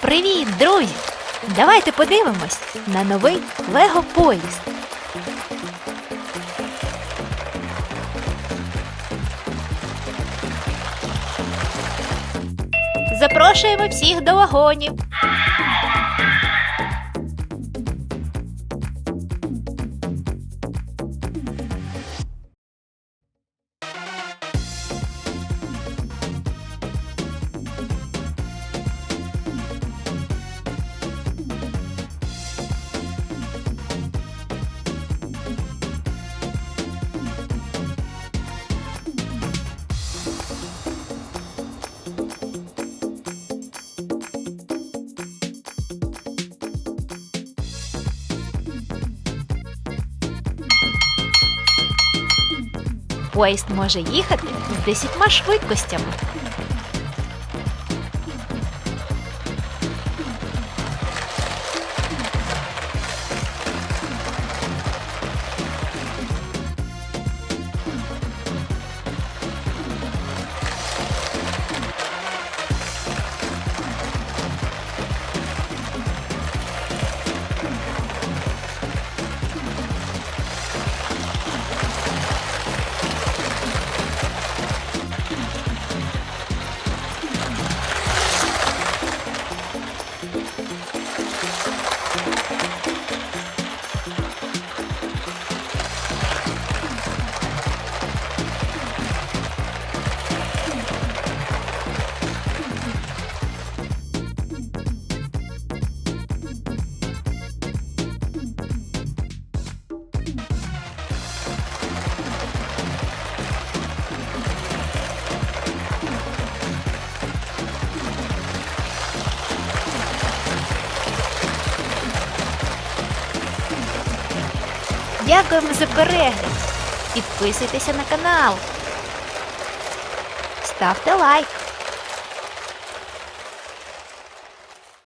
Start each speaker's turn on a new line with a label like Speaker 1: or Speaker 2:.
Speaker 1: Привіт, друзі! Давайте подивимось на новий Лего поїзд. Запрошуємо всіх до вагонів. Поїзд може їхати з 10 швидкостями. Дякуємо за перегляд. Підписуйтеся на канал. Ставте лайк.